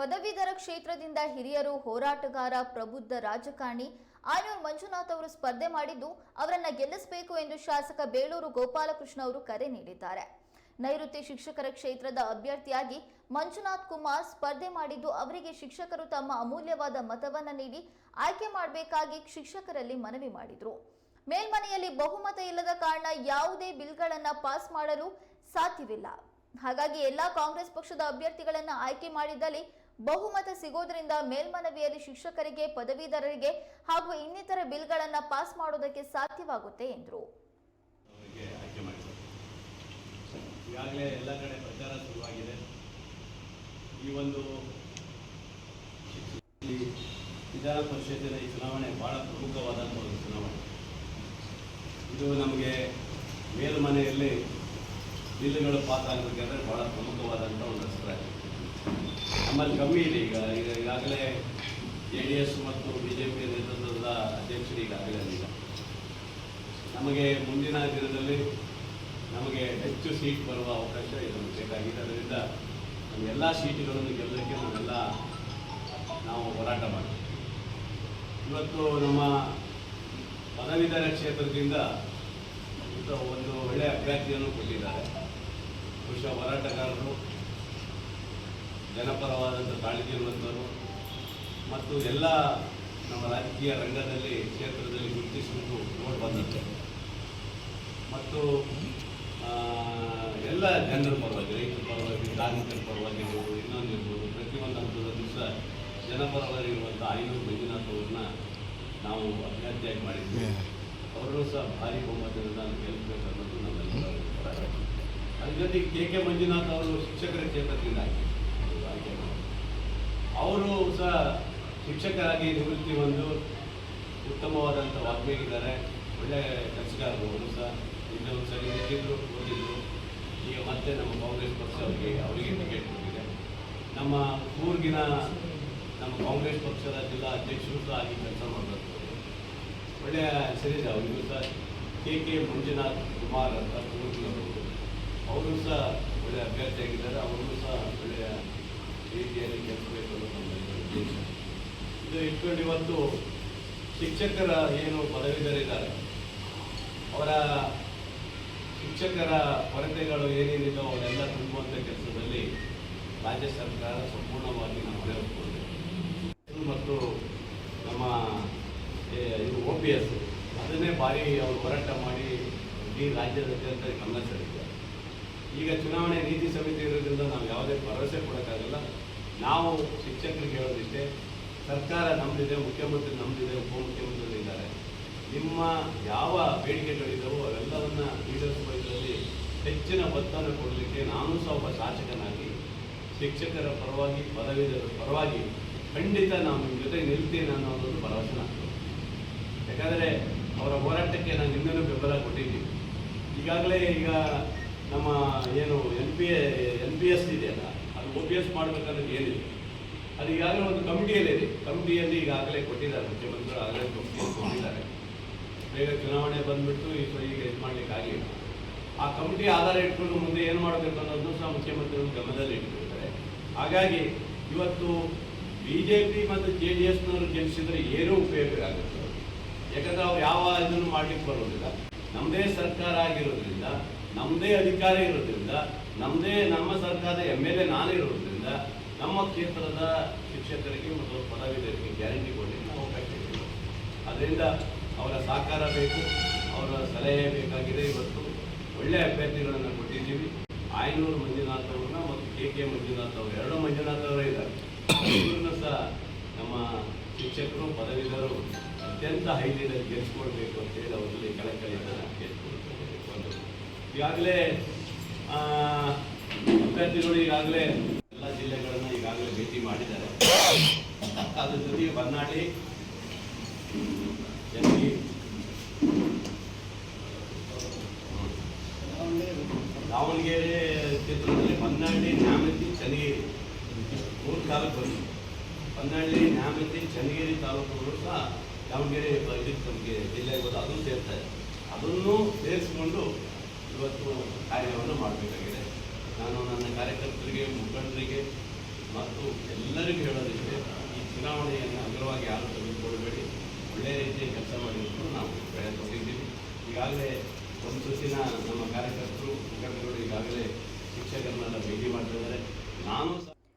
ಪದವೀಧರ ಕ್ಷೇತ್ರದಿಂದ ಹಿರಿಯರು ಹೋರಾಟಗಾರ ಪ್ರಬುದ್ಧ ರಾಜಕಾರಣಿ ಆನೂರ್ ಮಂಜುನಾಥ್ ಅವರು ಸ್ಪರ್ಧೆ ಮಾಡಿದ್ದು ಅವರನ್ನ ಗೆಲ್ಲಿಸಬೇಕು ಎಂದು ಶಾಸಕ ಬೇಳೂರು ಗೋಪಾಲಕೃಷ್ಣ ಅವರು ಕರೆ ನೀಡಿದ್ದಾರೆ. ನೈಋತ್ಯ ಶಿಕ್ಷಕರ ಕ್ಷೇತ್ರದ ಅಭ್ಯರ್ಥಿಯಾಗಿ ಮಂಜುನಾಥ್ ಕುಮಾರ್ ಸ್ಪರ್ಧೆ ಮಾಡಿದ್ದು ಅವರಿಗೆ ಶಿಕ್ಷಕರು ತಮ್ಮ ಅಮೂಲ್ಯವಾದ ಮತವನ್ನು ನೀಡಿ ಆಯ್ಕೆ ಮಾಡಬೇಕಾಗಿ ಶಿಕ್ಷಕರಲ್ಲಿ ಮನವಿ ಮಾಡಿದರು. ಮೇಲ್ಮನೆಯಲ್ಲಿ ಬಹುಮತ ಇಲ್ಲದ ಕಾರಣ ಯಾವುದೇ ಬಿಲ್ಗಳನ್ನು ಪಾಸ್ ಮಾಡಲು ಸಾಧ್ಯವಿಲ್ಲ. ಹಾಗಾಗಿ ಎಲ್ಲಾ ಕಾಂಗ್ರೆಸ್ ಪಕ್ಷದ ಅಭ್ಯರ್ಥಿಗಳನ್ನು ಆಯ್ಕೆ ಮಾಡಿದಲ್ಲಿ ಬಹುಮತ ಸಿಗೋದ್ರಿಂದ ಮೇಲ್ಮನವಿಯಲ್ಲಿ ಶಿಕ್ಷಕರಿಗೆ, ಪದವೀಧರರಿಗೆ ಹಾಗೂ ಇನ್ನಿತರ ಬಿಲ್ಗಳನ್ನ ಪಾಸ್ ಮಾಡೋದಕ್ಕೆ ಸಾಧ್ಯವಾಗುತ್ತೆ ಎಂದರು. ಈಗಾಗಲೇ ಎಲ್ಲ ಕಡೆ ಪ್ರಚಾರ ಶುರುವಾಗಿದೆ. ಈ ಒಂದು ವಿಧಾನ ಪರಿಷತ್ತಿನ ಈ ಚುನಾವಣೆ ಬಹಳ ಪ್ರಮುಖವಾದಂಥ ಒಂದು ಚುನಾವಣೆ. ಇದು ನಮಗೆ ಮೇಲ್ಮನೆಯಲ್ಲಿ ಬಿಲ್ಗಳು ಪಾಸ್ ಆಗಬೇಕಾದ್ರೆ ಬಹಳ ಪ್ರಮುಖವಾದಂಥ ಒಂದು ಅಸ್ತ್ರ ನಮ್ಮಲ್ಲಿ ಕಮ್ಮಿ ಇದೆ. ಈಗ ಈಗ ಈಗಾಗಲೇ ಜೆ ಡಿ ಎಸ್ ಮತ್ತು ಬಿ ಜೆ ಪಿ ನೇತೃತ್ವದ ಅಧ್ಯಕ್ಷರು ಈಗಾಗಲೇ ಅಲ್ಲಿಲ್ಲ ನಮಗೆ ಮುಂದಿನ ದಿನದಲ್ಲಿ ನಮಗೆ ಹೆಚ್ಚು ಸೀಟ್ ಬರುವ ಅವಕಾಶ ಇದನ್ನು ಬೇಕಾಗಿದೆ. ಅದರಿಂದ ನಮ್ಮೆಲ್ಲ ಸೀಟುಗಳನ್ನು ಗೆಲ್ಲಕ್ಕೆ ನಾವೆಲ್ಲ ನಾವು ಹೋರಾಟ ಮಾಡ್ತೀವಿ. ಇವತ್ತು ನಮ್ಮ ಪದವೀಧರ ಕ್ಷೇತ್ರದಿಂದ ಒಂದು ಒಳ್ಳೆಯ ಅಭ್ಯರ್ಥಿಯನ್ನು ಕೊಟ್ಟಿದ್ದಾರೆ. ಬಹುಶಃ ಹೋರಾಟಗಾರರು ಜನಪರವಾದಂಥ ಕಾಳಜಿ ಇರುವಂಥವರು ಮತ್ತು ಎಲ್ಲ ನಮ್ಮ ರಾಜಕೀಯ ರಂಗದಲ್ಲಿ ಕ್ಷೇತ್ರದಲ್ಲಿ ಗುರುತಿಸಿಕೊಂಡು ನೋಡಿ ಬಂದಂತೆ ಮತ್ತು ಎಲ್ಲ ಜನರ ಪರವಾಗಿ ರೈತರ ಪರವಾಗಿ ಕಾರ್ಮಿಕರ ಪರವಾಗಿ ಇರ್ಬೋದು ಇನ್ನೊಂದು ಇರ್ಬೋದು ಪ್ರತಿಯೊಂದು ಹಂತದ ಸಹ ಜನಪರವಾಗಿರುವಂಥ ಐನೂರು ಮಂಜುನಾಥ್ ಅವ್ರನ್ನ ನಾವು ಅಭ್ಯರ್ಥಿಯಾಗಿ ಮಾಡಿದ್ವಿ ಅವರು ಸಹ ಭಾರಿ ಬಹುಮತದಿಂದ ನಾನು ಗೆಲ್ಲಬೇಕು ಅನ್ನೋದು ನಮ್ಮೆಲ್ಲರ ಹೋರಾಟ. ಅದ್ರ ಜೊತೆಗೆ ಕೆ ಕೆ ಮಂಜುನಾಥ್ ಅವರು ಶಿಕ್ಷಕರ ಕ್ಷೇತ್ರದಿಂದ ಮಾಡಿದ್ರು. ಅವರು ಸಹ ಶಿಕ್ಷಕರಾಗಿ ನಿವೃತ್ತಿ ಹೊಂದು ಉತ್ತಮವಾದಂಥ ವಾಗ್ಮಿಗಿದ್ದಾರೆ. ಒಳ್ಳೆಯ ಕೆಲಸಗಾರರು ಅವರು ಸಹ ಹಿಂದೆ ಒಂದು ಸರಿ ನಿಂತಿದ್ರು ಓದಿದ್ರು. ಈಗ ಮತ್ತೆ ನಮ್ಮ ಕಾಂಗ್ರೆಸ್ ಪಕ್ಷ ಅವರಿಗೆ ಅವರಿಗೆ ಟಿಕೆಟ್ ಕೊಟ್ಟಿದೆ. ನಮ್ಮ ಊರಿಗಿನ ನಮ್ಮ ಕಾಂಗ್ರೆಸ್ ಪಕ್ಷದ ಜಿಲ್ಲಾ ಅಧ್ಯಕ್ಷರು ಸಹ ಆಗಿ ಕೆಲಸ ಮಾಡಬೇಕು. ಒಳ್ಳೆಯ ಹೆಸರಿದೆ ಅವರಿಗೂ ಸಹ ಕೆ ಕೆ ಮಂಜುನಾಥ್ ಕುಮಾರ್ ಅಂತ ಕೂರ್ಗಿನವರು ಅವರು ಸಹ ಒಳ್ಳೆಯ ಅಭ್ಯರ್ಥಿಯಾಗಿದ್ದಾರೆ. ಅವರು ರೀತಿಯಲ್ಲಿ ಇದು ಇಟ್ಕೊಂಡು ಇವತ್ತು ಶಿಕ್ಷಕರ ಏನು ಪದವೀಧರಿದ್ದಾರೆ. ಅವರ ಶಿಕ್ಷಕರ ಕೊರತೆಗಳು ಏನೇನಿದೆ ಅವರೆಲ್ಲ ತುಂಬುವಂಥ ಕೆಲಸದಲ್ಲಿ ರಾಜ್ಯ ಸರ್ಕಾರ ಸಂಪೂರ್ಣವಾಗಿ ನಾವು ಹೊಣೆ ಮತ್ತು ನಮ್ಮ ಇದು ಒ ಪಿ ಎಸ್ ಅದನ್ನೇ ಭಾರಿ ಅವರು ಹೋರಾಟ ಮಾಡಿ ಇಡೀ ರಾಜ್ಯದಾದ್ಯಂತ ಗಮನ ಸೆಳೆದಿದ್ದಾರೆ. ಈಗ ಚುನಾವಣೆ ನೀತಿ ಸಮಿತಿ ಭರವಸೆ ಕೊಡೋಕ್ಕಾಗಲ್ಲ. ನಾವು ಶಿಕ್ಷಕರಿಗೆ ಹೇಳೋದಿಷ್ಟೇ, ಸರ್ಕಾರ ನಮ್ಮದಿದೆ ಮುಖ್ಯಮಂತ್ರಿ ನಮ್ಮದಿದೆ ಉಪಮುಖ್ಯಮಂತ್ರಿಗಳು ಇದ್ದಾರೆ. ನಿಮ್ಮ ಯಾವ ಬೇಡಿಕೆಗಳಿದ್ದಾವೋ ಅವೆಲ್ಲವನ್ನ ಈಡೇರಿಸುವ ಇದರಲ್ಲಿ ಹೆಚ್ಚಿನ ಒತ್ತನ್ನು ಕೊಡಲಿಕ್ಕೆ ನಾನು ಸಹ ಒಬ್ಬ ಶಾಸಕನಾಗಿ, ಶಿಕ್ಷಕರ ಪರವಾಗಿ ಪದವೀಧರ ಪರವಾಗಿ ಖಂಡಿತ ನಾವು ನಿಮ್ಮ ಜೊತೆ ನಿಲ್ತೀನಿ ಅನ್ನೋದೊಂದು ಭರವಸೆ ಯಾಕಂದರೆ ಅವರ ಹೋರಾಟಕ್ಕೆ ನಾನು ಹಿಂದೆನೂ ಬೆಂಬಲ ಕೊಟ್ಟಿದ್ದೀನಿ. ಈಗಾಗಲೇ ಈಗ ನಮ್ಮ ಏನು N P N P S ಅದು ಒ ಪಿ ಎಸ್ ಮಾಡಬೇಕನ್ನೋದು ಏನಿದೆ ಅದು ಈಗಾಗಲೇ ಒಂದು ಕಮಿಟಿಯಲ್ಲಿ ಇದೆ. ಕಮಿಟಿಯಲ್ಲಿ ಈಗಾಗಲೇ ಕೊಟ್ಟಿದ್ದಾರೆ ಮುಖ್ಯಮಂತ್ರಿಗಳು ಆಗಲೇ ಕಮಿಟಿಯಲ್ಲಿ ಕೊಟ್ಟಿದ್ದಾರೆ. ಬೇಗ ಚುನಾವಣೆ ಬಂದ್ಬಿಟ್ಟು ಈಗ ಈಗ ಇದು ಮಾಡಲಿಕ್ಕೆ ಆಗಲಿಲ್ಲ. ಆ ಕಮಿಟಿ ಆಧಾರ ಇಟ್ಕೊಂಡು ಮುಂದೆ ಏನು ಮಾಡಬೇಕು ಅನ್ನೋದನ್ನು ಸಹ ಮುಖ್ಯಮಂತ್ರಿಗಳು ಗಮನದಲ್ಲಿ ಇಟ್ಕೊಂಡಿದ್ದಾರೆ. ಹಾಗಾಗಿ ಇವತ್ತು ಬಿ ಜೆ ಪಿ ಮತ್ತು ಜೆ ಡಿ ಎಸ್ನವರು ಗೆಲ್ಲಿಸಿದ್ರೆ ಏನೂ ಉಪಯೋಗ ಆಗುತ್ತೆ. ಯಾಕಂದ್ರೆ ಅವ್ರು ಯಾವ ಇದನ್ನು ಮಾಡ್ಲಿಕ್ಕೆ ಬರೋದಿಲ್ಲ. ನಮ್ಮದೇ ಸರ್ಕಾರ ಆಗಿರೋದ್ರಿಂದ ನಮ್ಮದೇ ಅಧಿಕಾರ ಇರೋದ್ರಿಂದ ನಮ್ಮದೇ ನಮ್ಮ ಸರ್ಕಾರದ ಎಂ ಎಲ್ ಎ ನಾನಿರೋದ್ರಿಂದ ನಮ್ಮ ಕ್ಷೇತ್ರದ ಶಿಕ್ಷಕರಿಗೆ ಮತ್ತು ಪದವೀಧರಿಗೆ ಗ್ಯಾರಂಟಿ ಕೊಡಲಿಕ್ಕೆ ನಾವು ಕಟ್ಟಿದ್ದೀವಿ ಅದರಿಂದ ಅವರ ಸಹಕಾರ ಬೇಕು, ಅವರ ಸಲಹೆ ಬೇಕಾಗಿದೆ. ಇವತ್ತು ಒಳ್ಳೆಯ ಅಭ್ಯರ್ಥಿಗಳನ್ನು ಕೊಟ್ಟಿದ್ದೀವಿ. ಆಯನೂರು ಮಂಜುನಾಥ್ ಅವ್ರನ್ನ ಮತ್ತು ಕೆ ಕೆ ಮಂಜುನಾಥ್ ಅವರು. ಎರಡು ಮಂಜುನಾಥ್ ಅವರೇ ಇದ್ದಾರೆ. ಇವ್ರನ್ನ ಸಹ ನಮ್ಮ ಶಿಕ್ಷಕರು ಪದವೀಧರು ಅತ್ಯಂತ ಹೈಲಿನಲ್ಲಿ ಗೆಲ್ಸ್ಕೊಳ್ಬೇಕು ಅಂತೇಳಿ ಅವರಲ್ಲಿ ನಾನು ಕೇಳ್ಕೊಳ್ತೇವೆ ಒಂದು ಈಗಾಗಲೇ ಅಭ್ಯರ್ಥಿಗಳು ಈಗಾಗಲೇ ಎಲ್ಲ ಜಿಲ್ಲೆಗಳನ್ನು ಈಗಾಗಲೇ ಭೇಟಿ ಮಾಡಿದ್ದಾರೆ. ಅದ್ರ ಜೊತೆಗೆ ಬನ್ನಾಡಿ ದಾವಣಗೆರೆ ಕ್ಷೇತ್ರದಲ್ಲಿ ಬನ್ನಾಳಿ ನ್ಯಾಮತಿ, ಚನ್ನಗಿರಿ. ಮೂರು ತಾಲೂಕು ಬಂದಿದೆ ಬನ್ನಾಳಿ ನ್ಯಾಮತಿ, ಚನ್ನಗಿರಿ ತಾಲೂಕುಗಳು ಸಹ ದಾವಣಗೆರೆ ನಮಗೆ ಜಿಲ್ಲೆಗೆ ಬಂದು ಅದನ್ನು ಸೇರ್ತಾರೆ ಅದನ್ನು ಸೇರಿಸಿಕೊಂಡು ಇವತ್ತು ಕಾರ್ಯವನ್ನು ಮಾಡಬೇಕಾಗಿದೆ. ನಾನು ನನ್ನ ಕಾರ್ಯಕರ್ತರಿಗೆ, ಮುಖಂಡರಿಗೆ ಮತ್ತು ಎಲ್ಲರಿಗೂ ಹೇಳೋದಿಷ್ಟೇ, ಈ ಚುನಾವಣೆಯನ್ನು ಅಗ್ರವಾಗಿ ಯಾರು ತೆಗೆದುಕೊಳ್ಳಬೇಡಿ ಒಳ್ಳೆಯ ರೀತಿಯ ಕೆಲಸ ಮಾಡಿದ್ರು ನಾವು ಪ್ರಯತ್ನಿಸಿದ್ದೀವಿ. ಈಗಾಗಲೇ ಒಂದು ಸುತ್ತಿನ ನಮ್ಮ ಕಾರ್ಯಕರ್ತರು, ಮುಖಂಡರು ಈಗಾಗಲೇ ಶಿಕ್ಷಕರನ್ನೆಲ್ಲ ಭೇಟಿ ಮಾಡ್ತಿದ್ದಾರೆ ನಾನು